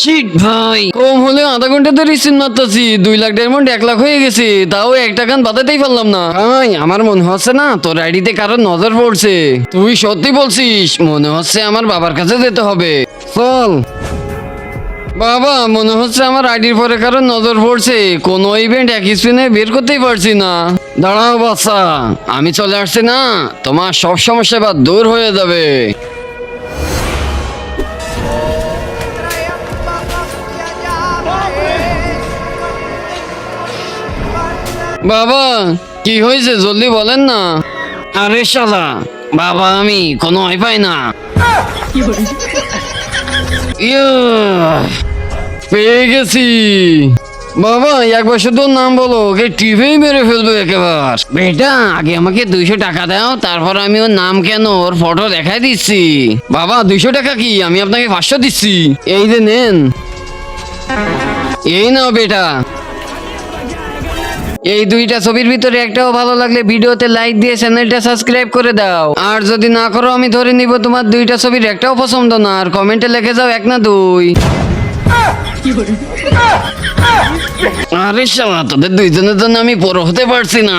Sheet ভাই। কম হলে আধা ঘণ্টা ধরে রিসিভ মারতেছি দুই লাখ ডায়মন্ড এক লাখ হয়ে গেছে, তাও একটা গান বাতাতেই পারলাম না। ভাই, আমার মনে হচ্ছে না তোর আইডিতে কারোর নজর পড়ছে। তুই সত্যি বলছিস, মনে হচ্ছে আমার বাবার কাছে যেতে হবে। চল। বাবা, মনে হচ্ছে আমার আইডির পরে কারোর নজর পড়ছে, কোনো ইভেন্ট এক স্পিনে বের করতেই পারছি না। দাঁড়াও, বাচ্চা, আমি চলে আসছি না, তোমার সব সমস্যা বা দূর হয়ে যাবে। বাবা কি হয়েছে? জলদি বলেন না। আরে শালা বাবা আমি কোনো ভয় পাই না। ইয়া, পেয়ে গেছি। বাবা একবার শুধু নাম বলো ওকে টিভি মেরে ফেলব একেবার। বেটা আগে আমাকে দুইশো টাকা দাও তারপর আমি ওর নাম কেন ওর ফটো দেখাই দিচ্ছি। বাবা দুইশো টাকা কি? আমি আপনাকে পাঁচশো দিচ্ছি। এই যে নেন। এই নাও বেটা। এই দুইটা ছবির ভিতরে একটাও ভালো লাগলে ভিডিওতে লাইক দিয়ে চ্যানেলটা সাবস্ক্রাইব করে দাও। আর যদি না করো, আমি ধরে নিব তোমার দুইটা ছবির একটাও পছন্দ না। আর কমেন্টে লিখে যাও এক না দুই। আরে শালা, তোদের দুইজনের জন্য আমি বড় হতে পারছি না।